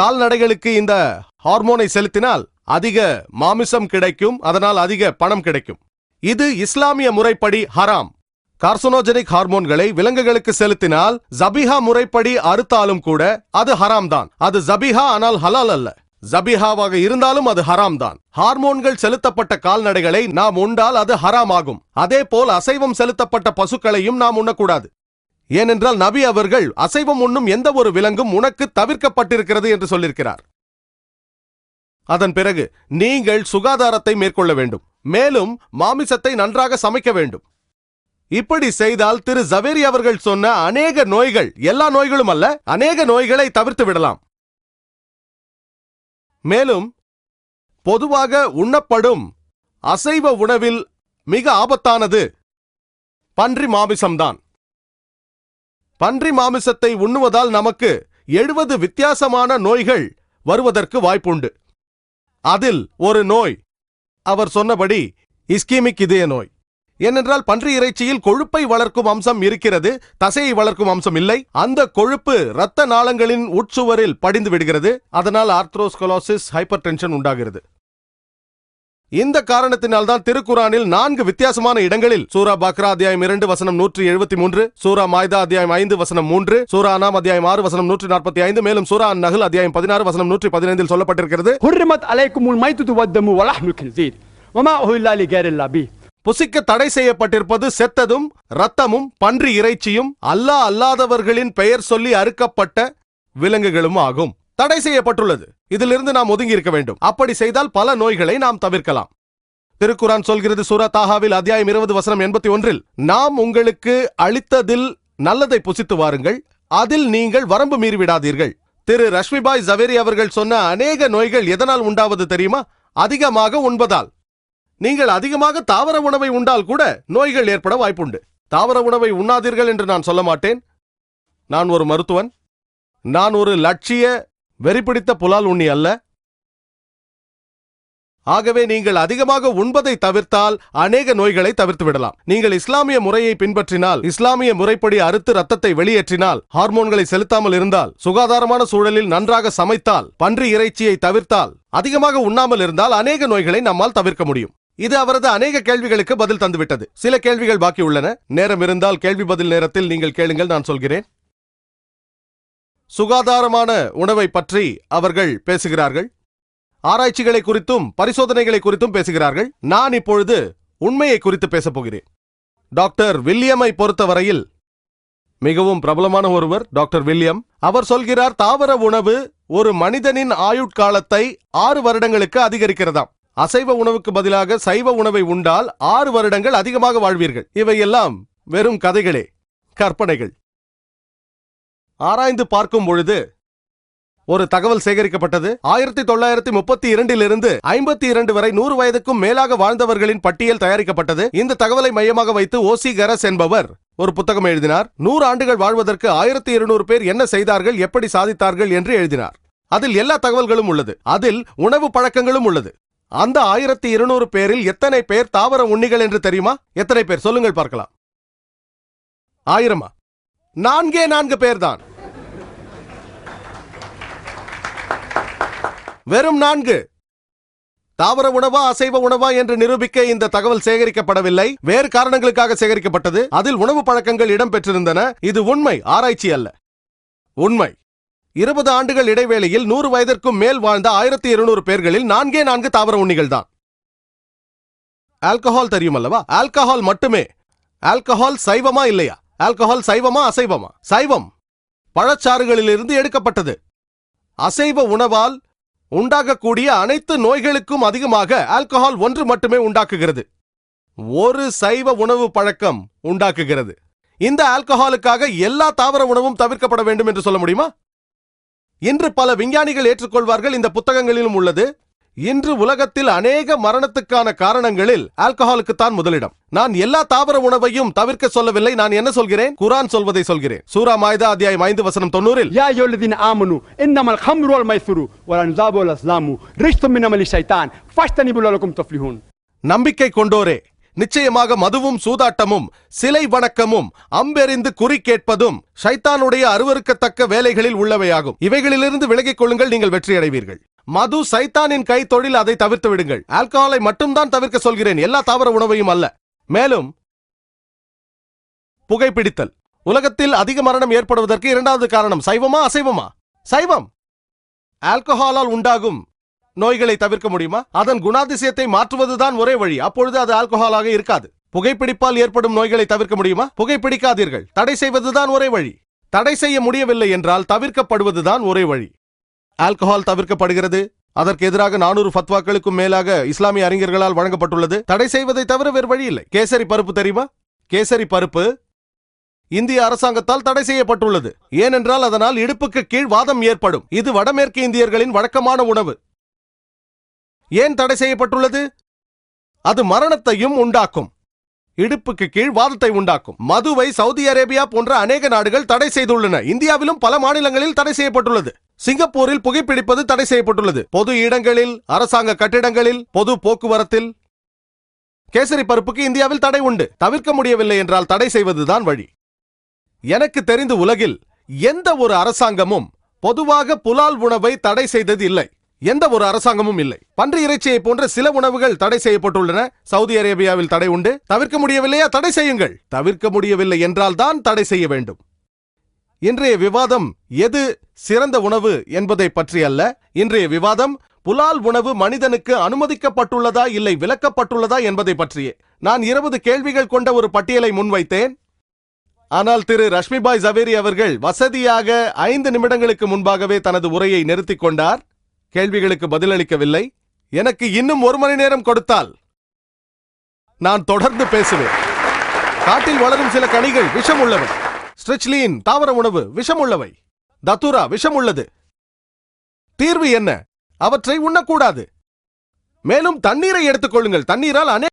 கால்நடைகளுக்கு இந்த ஹார்மோனை செலுத்தினால் அதிக மாமிசம் கிடைக்கும் அதனால் அதிக பணம் கிடைக்கும். இது இஸ்லாமிய முறைப்படி ஹராம். கார்சனோஜெனிக் ஹார்மோன்களை விலங்குகளுக்கு செலுத்தினால் ஜபிஹா முறைப்படி அறுத்தாலும் கூட அது ஹராம் தான் அது ஜபிஹா ஆனால் ஹலால் அல்ல. ஜபிஹாவாக இருந்தாலும் அது ஹராம் தான் ஹார்மோன்கள் செலுத்தப்பட்ட கால்நடைகளை நாம் உண்டால் அது ஹராம் ஆகும் அதே போல் அசைவம் செலுத்தப்பட்ட பசுக்களையும் நாம் உண்ணக்கூடாது. ஏனென்றால் நபி அவர்கள் அசைவம் உண்ணும் எந்த ஒரு விலங்கும் உனக்கு தவிர்க்கப்பட்டிருக்கிறது என்று சொல்லியிருக்கிறார். அதன் பிறகு நீங்கள் சுகாதாரத்தை மேற்கொள்ள வேண்டும். மேலும் மாமிசத்தை நன்றாக சமைக்க வேண்டும். இப்படி செய்தால் திரு ஜவேரி அவர்கள் சொன்ன அநேக நோய்கள் எல்லா நோய்களும் அல்ல அநேக நோய்களை தவிர்த்து விடலாம். மேலும் பொதுவாக உண்ணப்படும் அசைவ உணவில் மிக ஆபத்தானது பன்றி மாமிசம்தான். பன்றி மாமிசத்தை உண்ணுவதால் நமக்கு எழுபது வித்தியாசமான நோய்கள் வருவதற்கு வாய்ப்புண்டு. அதில் ஒரு நோய் அவர் சொன்னபடி இஸ்கீமிக் இதய நோய். ஏனென்றால் பன்றி இறைச்சியில் கொழுப்பை வளர்க்கும் அம்சம் இருக்கிறது தசையை வளர்க்கும் அம்சம் இல்லை. அந்த கொழுப்பு இரத்த நாளங்களின் உட்சுவரில் படிந்து விடுகிறது அதனால் ஆர்த்ரோஸ்கலோசிஸ் ஹைப்பர் டென்ஷன் உண்டாகிறது. இந்த காரணத்தினால் தான் திருக்குரானில் நான்கு வித்தியாசமான இடங்களில் சூரா பக்ரா அத்தியாயம் இரண்டு வசனம் நூற்றி எழுபத்தி மூன்று சூரா மாய்தா அத்தியாயம் ஐந்து வசனம் மூன்று சூரா நாம் அத்தியாயம் ஆறு வசனம் நூற்றி நாற்பத்தி ஐந்து மேலும் சூரா நகல் அத்தியாயம் பதினாறு வசனம் நூற்றி பதினைந்தில் சொல்லப்பட்டிருக்கிறது. ஹுர்ரிமத் அலைக்கும் மைத்து துவத்தமு வலஹ்னு கின்சீர். புசிக்க தடை செய்யப்பட்டிருப்பது செத்ததும் ரத்தமும் பன்றி இறைச்சியும் அல்லாஹ் அல்லாதவர்களின் பெயர் சொல்லி அறுக்கப்பட்ட விலங்குகளும் ஆகும். தடை செய்யப்பட்டுள்ளது. இதிலிருந்து நாம் ஒதுங்கி இருக்க வேண்டும். அப்படி செய்தால் பல நோய்களை நாம் தவிர்க்கலாம். திருக்குரான் சொல்கிறது சூரா தாஹாவில் அத்தியாயம் இருபது வசனம் எண்பத்தி ஒன்றில் நாம் உங்களுக்கு அளித்ததில் நல்லதை புசித்து வாருங்கள் அதில் நீங்கள் வரம்பு மீறிவிடாதீர்கள். திரு ரஷ்மிபாய் ஜவேரி அவர்கள் சொன்ன அநேக நோய்கள் எதனால் உண்டாவது தெரியுமா? அதிகமாக உண்பதால். நீங்கள் அதிகமாக தாவர உணவை உண்டால் கூட நோய்கள் ஏற்பட வாய்ப்புண்டு. தாவர உணவை உண்ணாதீர்கள் என்று நான் சொல்ல மாட்டேன். நான் ஒரு மருத்துவன். நான் ஒரு லட்சிய வெறிபிடித்த புலால் உண்ணி அல்ல? ஆகவே நீங்கள் அதிகமாக உண்பதை தவிர்த்தால் அநேக நோய்களை தவிர்த்து விடலாம். நீங்கள் இஸ்லாமிய முறையை பின்பற்றினால் இஸ்லாமிய முறைப்படி அறுத்து ரத்தத்தை வெளியேற்றினால் ஹார்மோன்களை செலுத்தாமல் இருந்தால் சுகாதாரமான சூழலில் நன்றாக சமைத்தால் பன்றி இறைச்சியை தவிர்த்தால் அதிகமாக உண்ணாமல் இருந்தால் அநேக நோய்களை நம்மால் தவிர்க்க முடியும். இது அவரது அநேக கேள்விகளுக்கு பதில் தந்துவிட்டது. சில கேள்விகள் பாக்கி உள்ளன. நேரம் இருந்தால் கேள்வி பதில் நேரத்தில் நீங்கள் கேளுங்கள் நான் சொல்கிறேன். சுகாதாரமான உணவை பற்றி அவர்கள் பேசுகிறார்கள். ஆராய்ச்சிகளை குறித்தும் பரிசோதனைகளை குறித்தும் பேசுகிறார்கள். நான் இப்பொழுது உண்மையை குறித்து பேசப் போகிறேன். டாக்டர் வில்லியமை பொறுத்தவரையில் மிகவும் பிரபலமான ஒருவர் டாக்டர் வில்லியம். அவர் சொல்கிறார் தாவர உணவு ஒரு மனிதனின் ஆயுட்காலத்தை ஆறு வருடங்களுக்கு அதிகரிக்கிறதாம். அசைவ உணவுக்கு பதிலாக சைவ உணவை உண்டால் ஆறு வருடங்கள் அதிகமாக வாழ்வீர்கள். இவையெல்லாம் வெறும் கதைகளே கற்பனைகள். ஆராய்ந்து பார்க்கும் பொழுது ஒரு தகவல் சேகரிக்கப்பட்டது. ஆயிரத்தி தொள்ளாயிரத்தி முப்பத்தி இரண்டிலிருந்து ஐம்பத்தி இரண்டு வரை நூறு வயதுக்கும் மேலாக வாழ்ந்தவர்களின் பட்டியல் தயாரிக்கப்பட்டது. இந்த தகவலை மையமாக வைத்து ஓசி கரஸ் என்பவர் ஒரு புத்தகம் எழுதினார். நூறு ஆண்டுகள் வாழ்வதற்கு ஆயிரத்தி இருநூறு பேர் என்ன செய்தார்கள் எப்படி சாதித்தார்கள் என்று எழுதினார். அதில் எல்லா தகவல்களும் உள்ளது. அதில் உணவு பழக்கங்களும் உள்ளது. அந்த ஆயிரத்தி இருநூறு பேரில் எத்தனை பேர் தாவர உண்ணிகள் என்று தெரியுமா? எத்தனை பேர்? சொல்லுங்கள் பார்க்கலாம். ஆயிரமா? நான்கே நான்கு பேர்தான். வெறும் நான்கு. தாவர உணவா அசைவ உணவா என்று நிரூபிக்க இந்த தகவல் சேகரிக்கப்படவில்லை. வேறு காரணங்களுக்காக சேகரிக்கப்பட்டது. அதில் உணவு பழக்கங்கள் இடம்பெற்றிருந்தன. இது உண்மை ஆராய்ச்சி அல்ல. உண்மை. இருபது ஆண்டுகள் இடைவேளையில் நூறு வயதிற்கும் மேல் வாழ்ந்த ஆயிரத்தி இருநூறு பேர்களில் நான்கே நான்கு தாவர உண்ணிகள் தான் ஆல்கஹால் தெரியும் அல்லவா ஆல்கஹால் மட்டுமே. ஆல்கஹால் சைவமா இல்லையா? ஆல்கஹால் சைவமா அசைவமா? சைவம் பழச்சாறுகளிலிருந்து எடுக்கப்பட்டது. அசைவ உணவால் உண்டாகக்கூடிய அனைத்து நோய்களுக்கும் அதிகமாக ஆல்கஹால் ஒன்று மட்டுமே உண்டாக்குகிறது. ஒரு சைவ உணவு பழக்கம் உண்டாக்குகிறது. இந்த ஆல்கஹாலுக்காக எல்லா தாவர உணவும் தவிர்க்கப்பட வேண்டும் என்று சொல்ல முடியுமா? இன்று பல விஞ்ஞானிகள் ஏற்றுக்கொள்வார்கள் இந்த புத்தகங்களிலும் உள்ளது. இன்று உலகத்தில் அநேக மரணத்துக்கான காரணங்களில் ஆல்கஹாலுக்கு தான் முதலிடம். நான் எல்லா தாவர உணவையும் தவிர்க்க சொல்லவில்லை. நான் என்ன சொல்கிறேன்? குரான் சொல்வதை சொல்கிறேன். சூரா மாயுதா அத்தியாயம் ஐந்து வசனம் தொண்ணூறில் யா ஆமனு இன்னமல் ஹம்ரோல் மைசூரு ஒரு நம்பிக்கை கொண்டோரே நிச்சயமாக மதுவும் சூதாட்டமும் சிலை வணக்கமும் அம்பெறிந்து குறி கேட்பதும் ஷைத்தானுடைய அருவருக்கத்தக்க வேலைகளில் உள்ளவையாகும். இவைகளிலிருந்து விலகிக் கொள்ளுங்கள் நீங்கள் வெற்றியடைவீர்கள். மது சைத்தானின் கை தொழில் அதை தவிர்த்து விடுங்கள். ஆல்கஹாலை மட்டும்தான் தவிர்க்க சொல்கிறேன். எல்லா தாவர உணவையும் அல்ல. மேலும் புகைப்பிடித்தல். உலகத்தில் அதிக மரணம் ஏற்படுவதற்கு இரண்டாவது காரணம் சைவமா அசைவமா? சைவம். ஆல்கஹாலால் உண்டாகும் நோய்களை தவிர்க்க முடியுமா? அதன் குணாதிசயத்தை மாற்றுவதுதான் ஒரே வழி. அப்பொழுது அது ஆல்கஹாலாக இருக்காது. புகைப்பிடிப்பால் ஏற்படும் நோய்களை தவிர்க்க முடியுமா? புகைப்பிடிக்காதீர்கள். தடை செய்வதுதான் ஒரே வழி. தடை செய்ய முடியவில்லை என்றால் தவிர்க்கப்படுவதுதான் ஒரே வழி. ஆல்கஹால் தவிர்க்கப்படுகிறது. அதற்கு எதிராக நானூறு ஃபத்வாக்களுக்கும் மேலாக இஸ்லாமிய அறிஞர்களால் வழங்கப்பட்டுள்ளது. தடை செய்வதை தவிர வேறு வழி இல்லை. கேசரி பருப்பு தெரியுமா? கேசரி பருப்பு இந்திய அரசாங்கத்தால் தடை செய்யப்பட்டுள்ளது. ஏனென்றால் அதனால் இடுப்புக்கு கீழ் வாதம் ஏற்படும். இது வடமேற்கு இந்தியர்களின் வழக்கமான உணவு. ஏன் தடை செய்யப்பட்டுள்ளது? அது மரணத்தையும் உண்டாக்கும். இடுப்புக்கு கீழ் வாதத்தை உண்டாக்கும். மதுவை சவுதி அரேபியா போன்ற அநேக நாடுகள் தடை செய்துள்ளன. இந்தியாவிலும் பல மாநிலங்களில் தடை செய்யப்பட்டுள்ளது. சிங்கப்பூரில் புகைப்பிடிப்பது தடை செய்யப்பட்டுள்ளது. பொது இடங்களில் அரசாங்க கட்டிடங்களில் பொது போக்குவரத்தில் கேசரி பருப்புக்கு இந்தியாவில் தடை உண்டு. தவிர்க்க முடியவில்லை என்றால் தடை செய்வதுதான் வழி. எனக்கு தெரிந்து உலகில் எந்த ஒரு அரசாங்கமும் பொதுவாக புலால் உணவை தடை செய்தது இல்லை. எந்த ஒரு அரசாங்கமும் இல்லை. பன்றி இறைச்சியை போன்ற சில உணவுகள் தடை செய்யப்பட்டுள்ளன. சவுதி அரேபியாவில் தடை உண்டு. தவிர்க்க முடியவில்லையா? தடை செய்யுங்கள். தவிர்க்க முடியவில்லை என்றால் தான் தடை செய்ய வேண்டும். இன்றைய விவாதம் எது சிறந்த உணவு என்பதை பற்றி அல்ல. இன்றைய விவாதம் புலால் உணவு மனிதனுக்கு அனுமதிக்கப்பட்டுள்ளதா இல்லை விலக்கப்பட்டுள்ளதா என்பதை பற்றியே. நான் இருபது கேள்விகள் கொண்ட ஒரு பட்டியலை முன்வைத்தேன். ஆனால் திரு ரஷ்மிபாய் ஜவேரி அவர்கள் வசதியாக ஐந்து நிமிடங்களுக்கு முன்பாகவே தனது உரையை நிறுத்திக் கொண்டார். கேள்விகளுக்கு பதிலளிக்கவில்லை. எனக்கு இன்னும் ஒரு மணி நேரம் கொடுத்தால் நான் தொடர்ந்து பேசுவேன். காட்டில் வளரும் சில கனிகள் விஷம் உள்ளவை. ஸ்ட்ரிச்லீன் தாவர உணவு விஷமுள்ளவை. தத்துரா விஷமுள்ளது. தீர்வு என்ன? அவற்றை உண்ணக்கூடாது. மேலும் தண்ணீரை எடுத்துக் கொள்ளுங்கள். தண்ணீரால் அநேக